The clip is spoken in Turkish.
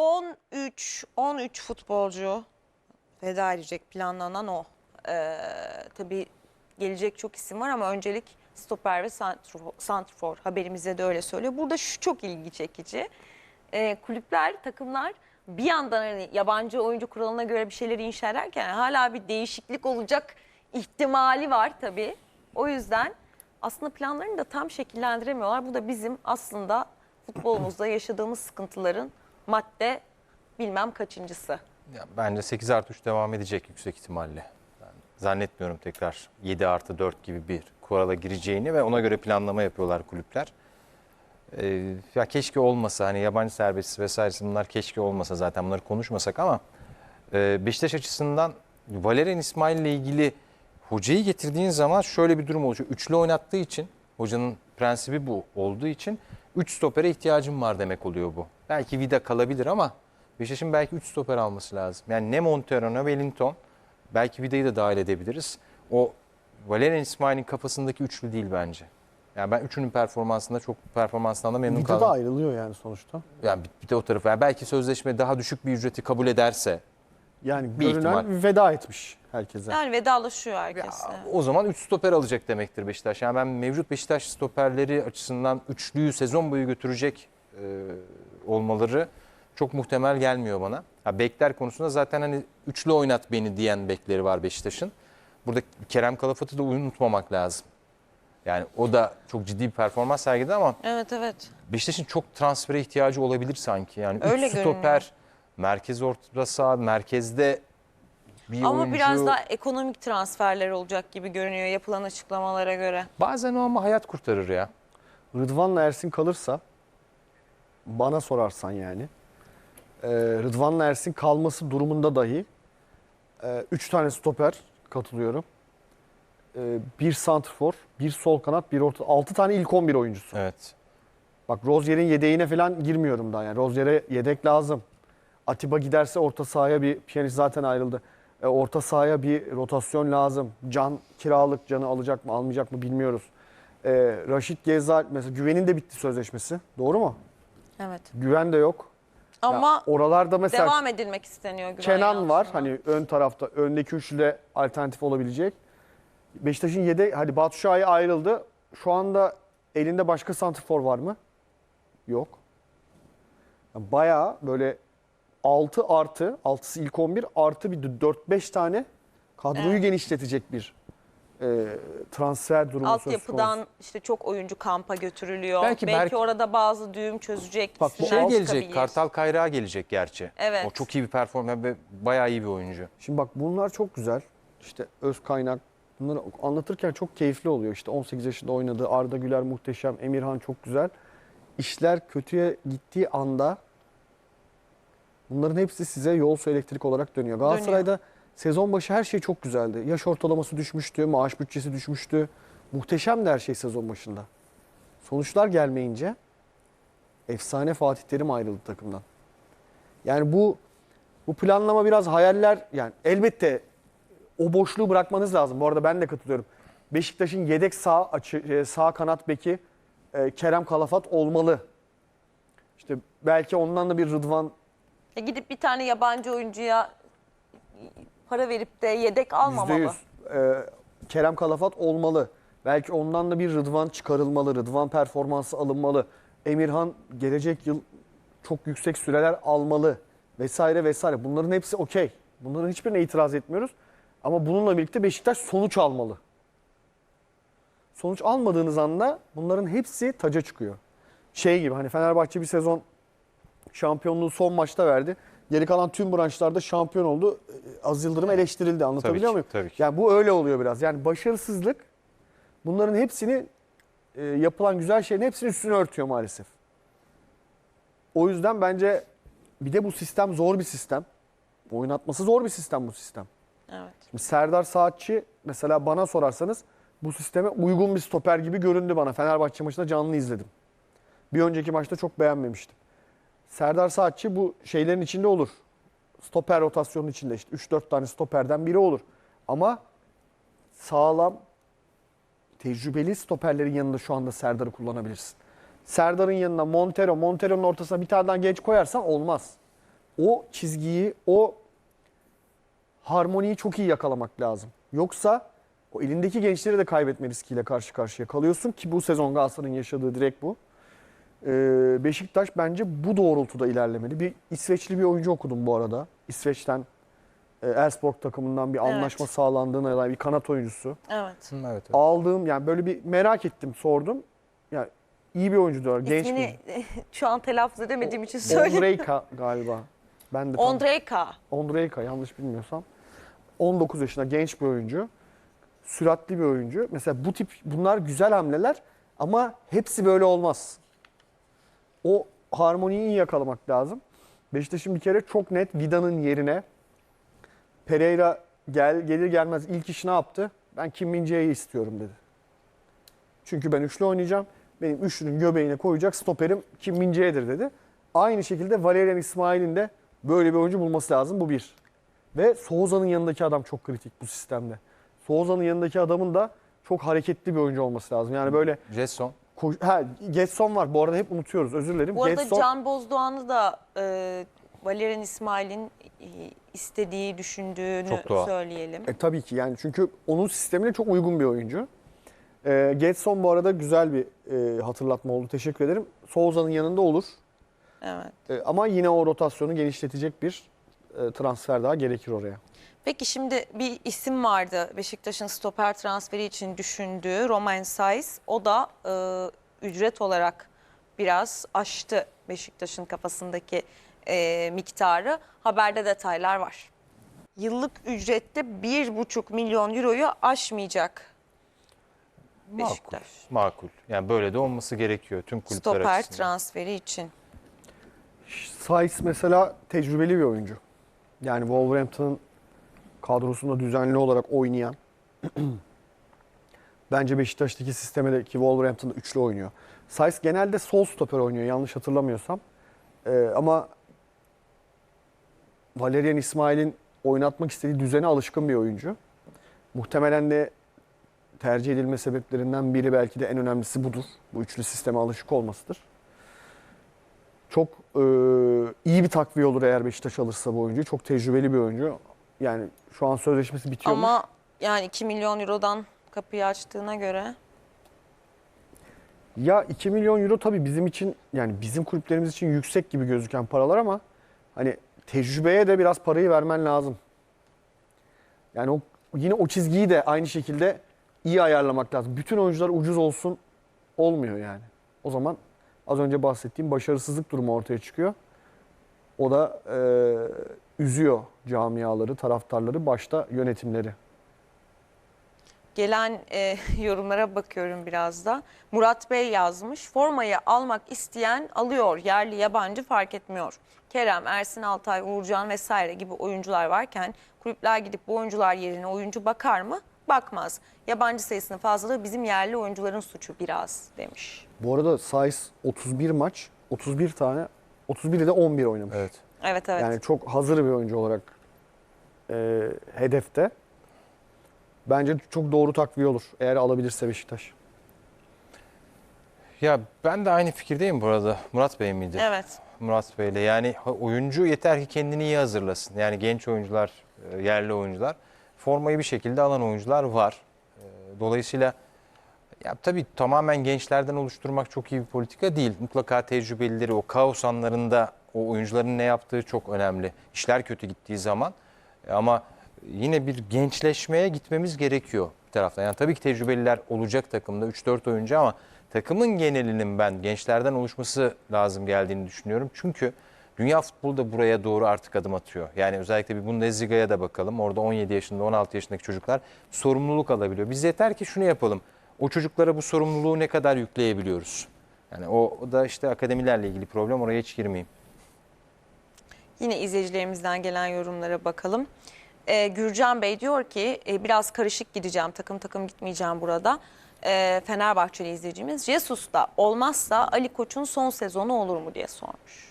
13 13 futbolcu veda edecek planlanan o. Ee, tabii gelecek çok isim var ama öncelik stoper ve santrfor haberimizde de öyle söylüyor. Burada şu çok ilgi çekici. Ee, kulüpler, takımlar bir yandan hani yabancı oyuncu kuralına göre bir şeyleri inşa ederken hala bir değişiklik olacak ihtimali var tabii. O yüzden aslında planlarını da tam şekillendiremiyorlar. Bu da bizim aslında futbolumuzda yaşadığımız sıkıntıların madde bilmem kaçıncısı. Ya bence 8 artı 3 devam edecek yüksek ihtimalle. Ben zannetmiyorum tekrar 7 artı 4 gibi bir kurala gireceğini ve ona göre planlama yapıyorlar kulüpler. Ee, ya keşke olmasa hani yabancı serbestisi vesairesi bunlar keşke olmasa zaten bunları konuşmasak ama e, Beşiktaş açısından Valerian İsmail ile ilgili hocayı getirdiğin zaman şöyle bir durum oluşuyor. Üçlü oynattığı için hocanın prensibi bu olduğu için 3 stopere ihtiyacım var demek oluyor bu. Belki Vida kalabilir ama Beşiktaş'ın belki 3 stoper alması lazım. Yani ne Montero ne Wellington belki Vida'yı da dahil edebiliriz. O Valerian İsmail'in kafasındaki üçlü değil bence. Yani ben üçünün performansında çok performansından da memnun Vida da kaldım. ayrılıyor yani sonuçta. Yani bir, bir de o tarafı. Yani belki sözleşme daha düşük bir ücreti kabul ederse Yani Bir görünen ihtimal. veda etmiş herkese. Yani vedalaşıyor herkes. Ya, o zaman 3 stoper alacak demektir Beşiktaş. Yani ben mevcut Beşiktaş stoperleri açısından üçlüyü sezon boyu götürecek e, olmaları çok muhtemel gelmiyor bana. Ha, bekler konusunda zaten hani üçlü oynat beni diyen bekleri var Beşiktaş'ın. Burada Kerem Kalafat'ı da unutmamak lazım. Yani o da çok ciddi bir performans sergiledi ama Evet evet. Beşiktaş'ın çok transfere ihtiyacı olabilir sanki. Yani Öyle üç görünüyor. stoper, merkez orta saha, merkezde bir Ama oyuncu. biraz daha ekonomik transferler olacak gibi görünüyor yapılan açıklamalara göre. Bazen o ama hayat kurtarır ya. Rıdvan'la Ersin kalırsa bana sorarsan yani e, Rıdvan'la Ersin kalması durumunda dahi 3 tane stoper katılıyorum. E, bir santrfor, bir sol kanat, bir orta 6 tane ilk 11 oyuncusu. Evet. Bak Rozier'in yedeğine falan girmiyorum daha yani. Rozier'e yedek lazım. Atiba giderse orta sahaya bir piyanist zaten ayrıldı. E, orta sahaya bir rotasyon lazım. Can kiralık canı alacak mı almayacak mı bilmiyoruz. E, Raşit Gezal mesela Güven'in de bitti sözleşmesi. Doğru mu? Evet. Güven de yok. Ya Ama oralarda mesela devam edilmek isteniyor Güven Kenan var. Yalçın'la. Hani ön tarafta öndeki üçlüde alternatif olabilecek. Beşiktaş'ın yedek hadi Batu Şahin ayrıldı. Şu anda elinde başka santrfor var mı? Yok. Yani Bayağı böyle 6 artı, 6'sı ilk 11 artı bir 4-5 tane kadroyu Evet. genişletecek bir e, transfer durumu söz konusu. Altyapıdan işte çok oyuncu kampa götürülüyor. Belki Belki, Berk- orada bazı düğüm çözecek. Bak bu isimler Şey gelecek, çıkabilir. Kartal Kayrağı gelecek gerçi. Evet. O çok iyi bir performans ve bayağı iyi bir oyuncu. Şimdi bak bunlar çok güzel. İşte öz kaynak bunları anlatırken çok keyifli oluyor. İşte 18 yaşında oynadı. Arda Güler muhteşem. Emirhan çok güzel. İşler kötüye gittiği anda bunların hepsi size yol su elektrik olarak dönüyor. Galatasaray'da sezon başı her şey çok güzeldi. Yaş ortalaması düşmüştü, maaş bütçesi düşmüştü. Muhteşemdi her şey sezon başında. Sonuçlar gelmeyince efsane Fatih Terim ayrıldı takımdan. Yani bu bu planlama biraz hayaller yani elbette o boşluğu bırakmanız lazım. Bu arada ben de katılıyorum. Beşiktaş'ın yedek sağ açı, e, sağ kanat beki e, Kerem Kalafat olmalı. İşte belki ondan da bir Rıdvan E gidip bir tane yabancı oyuncuya para verip de yedek almamalı. %100 e, Kerem Kalafat olmalı. Belki ondan da bir Rıdvan çıkarılmalı. Rıdvan performansı alınmalı. Emirhan gelecek yıl çok yüksek süreler almalı vesaire vesaire. Bunların hepsi okey. Bunların hiçbirine itiraz etmiyoruz. Ama bununla birlikte Beşiktaş sonuç almalı. Sonuç almadığınız anda bunların hepsi taca çıkıyor. Şey gibi hani Fenerbahçe bir sezon şampiyonluğu son maçta verdi. Geri kalan tüm branşlarda şampiyon oldu. Az Yıldırım eleştirildi. Anlatabiliyor Tabii ki, muyum? tabii ki. Yani bu öyle oluyor biraz. Yani başarısızlık bunların hepsini e, yapılan güzel şeyin hepsini üstünü örtüyor maalesef. O yüzden bence bir de bu sistem zor bir sistem. Oynatması zor bir sistem bu sistem. Evet. Şimdi Serdar Saatçi mesela bana sorarsanız bu sisteme uygun bir stoper gibi göründü bana. Fenerbahçe maçında canlı izledim. Bir önceki maçta çok beğenmemiştim. Serdar Saatçi bu şeylerin içinde olur. Stoper rotasyonun içinde işte 3-4 tane stoperden biri olur. Ama sağlam, tecrübeli stoperlerin yanında şu anda Serdar'ı kullanabilirsin. Serdar'ın yanına Montero, Montero'nun ortasına bir tane daha genç koyarsan olmaz. o çizgiyi, o harmoniyi çok iyi yakalamak lazım. Yoksa o elindeki gençleri de kaybetme riskiyle karşı karşıya kalıyorsun ki bu sezon Galatasaray'ın yaşadığı direkt bu. Ee, Beşiktaş bence bu doğrultuda ilerlemeli. Bir İsveçli bir oyuncu okudum bu arada. İsveç'ten e, Elfsborg takımından bir Evet. anlaşma sağlandığına dair bir kanat oyuncusu. Evet. Hı, Evet, evet. Aldığım yani böyle bir merak ettim, sordum. Yani iyi bir oyuncu diyorlar, genç bir. İsmini şu an telaffuz edemediğim için söyleyeyim. Ondrejka galiba. Ben de tam- Ondrejka. Ondrejka yanlış bilmiyorsam. 19 yaşında genç bir oyuncu. Süratli bir oyuncu. Mesela bu tip bunlar güzel hamleler ama hepsi böyle olmaz. O harmoniyi iyi yakalamak lazım. Beşiktaş'ın bir kere çok net Vida'nın yerine Pereira gel gelir gelmez ilk iş ne yaptı? Ben Kim Min-jae'yi istiyorum dedi. Çünkü ben üçlü oynayacağım. Benim üçlünün göbeğine koyacak stoperim Kim Min-jae'dir dedi. Aynı şekilde Valerian İsmail'in de böyle bir oyuncu bulması lazım. Bu bir. Ve Souza'nın yanındaki adam çok kritik bu sistemde. Souza'nın yanındaki adamın da çok hareketli bir oyuncu olması lazım. Yani böyle Jetson. Koş- ha Getson var. Bu arada hep unutuyoruz. Özür dilerim. Bu arada Getson- Can Bozdoğan'ı da e, Valerian İsmail'in e, istediği, düşündüğünü Çok doğal. söyleyelim. E, tabii ki yani çünkü onun sistemine çok uygun bir oyuncu. E, Getson bu arada güzel bir e, hatırlatma oldu. Teşekkür ederim. Souza'nın yanında olur. Evet. E, ama yine o rotasyonu genişletecek bir transfer daha gerekir oraya. Peki şimdi bir isim vardı Beşiktaş'ın stoper transferi için düşündüğü Romain Saiz. O da e, ücret olarak biraz aştı Beşiktaş'ın kafasındaki e, miktarı. Haberde detaylar var. Yıllık ücrette 1,5 milyon euroyu aşmayacak Makul. Beşiktaş. Makul. Yani böyle de olması gerekiyor tüm kulüpler Stoper açısından. transferi için. Saiz mesela tecrübeli bir oyuncu. Yani Wolverhampton'ın kadrosunda düzenli olarak oynayan. Bence Beşiktaş'taki sisteme de ki Wolverhampton'da üçlü oynuyor. Saiz genelde sol stoper oynuyor yanlış hatırlamıyorsam. Ee, ama Valerian İsmail'in oynatmak istediği düzene alışkın bir oyuncu. Muhtemelen de tercih edilme sebeplerinden biri belki de en önemlisi budur. Bu üçlü sisteme alışık olmasıdır. Çok e, iyi bir takviye olur eğer Beşiktaş alırsa bu oyuncuyu. Çok tecrübeli bir oyuncu. Yani şu an sözleşmesi bitiyor. Ama yani 2 milyon eurodan kapıyı açtığına göre Ya 2 milyon euro tabii bizim için yani bizim kulüplerimiz için yüksek gibi gözüken paralar ama hani tecrübeye de biraz parayı vermen lazım. Yani o yine o çizgiyi de aynı şekilde iyi ayarlamak lazım. Bütün oyuncular ucuz olsun olmuyor yani. O zaman az önce bahsettiğim başarısızlık durumu ortaya çıkıyor. O da e, üzüyor camiaları, taraftarları, başta yönetimleri. Gelen e, yorumlara bakıyorum biraz da. Murat Bey yazmış. Formayı almak isteyen alıyor. Yerli yabancı fark etmiyor. Kerem, Ersin Altay, Uğurcan vesaire gibi oyuncular varken kulüpler gidip bu oyuncular yerine oyuncu bakar mı? Bakmaz. Yabancı sayısının fazlalığı bizim yerli oyuncuların suçu biraz demiş. Bu arada Saiz 31 maç, 31 tane, 31'de de 11 oynamış. Evet. Evet evet. Yani çok hazır bir oyuncu olarak e, hedefte. Bence çok doğru takviye olur eğer alabilirse Beşiktaş. Ya ben de aynı fikirdeyim bu arada. Murat Bey miydi? evet. Murat Bey'le. Yani oyuncu yeter ki kendini iyi hazırlasın. Yani genç oyuncular, e, yerli oyuncular. Formayı bir şekilde alan oyuncular var. E, Dolayısıyla ya tabii tamamen gençlerden oluşturmak çok iyi bir politika değil. Mutlaka tecrübelileri o kaos anlarında o oyuncuların ne yaptığı çok önemli. İşler kötü gittiği zaman E, ama yine bir gençleşmeye gitmemiz gerekiyor bir taraftan. Yani tabii ki tecrübeliler olacak takımda 3-4 oyuncu ama takımın genelinin ben gençlerden oluşması lazım geldiğini düşünüyorum. Çünkü dünya futbolu da buraya doğru artık adım atıyor. Yani özellikle bir Bundesliga'ya da bakalım. Orada 17 yaşında 16 yaşındaki çocuklar sorumluluk alabiliyor. Biz yeter ki şunu yapalım. O çocuklara bu sorumluluğu ne kadar yükleyebiliyoruz? Yani o, da işte akademilerle ilgili problem. Oraya hiç girmeyeyim. Yine izleyicilerimizden gelen yorumlara bakalım. Ee, Gürcan Bey diyor ki e, biraz karışık gideceğim takım takım gitmeyeceğim burada. Ee, Fenerbahçeli izleyicimiz Jesus da olmazsa Ali Koç'un son sezonu olur mu diye sormuş.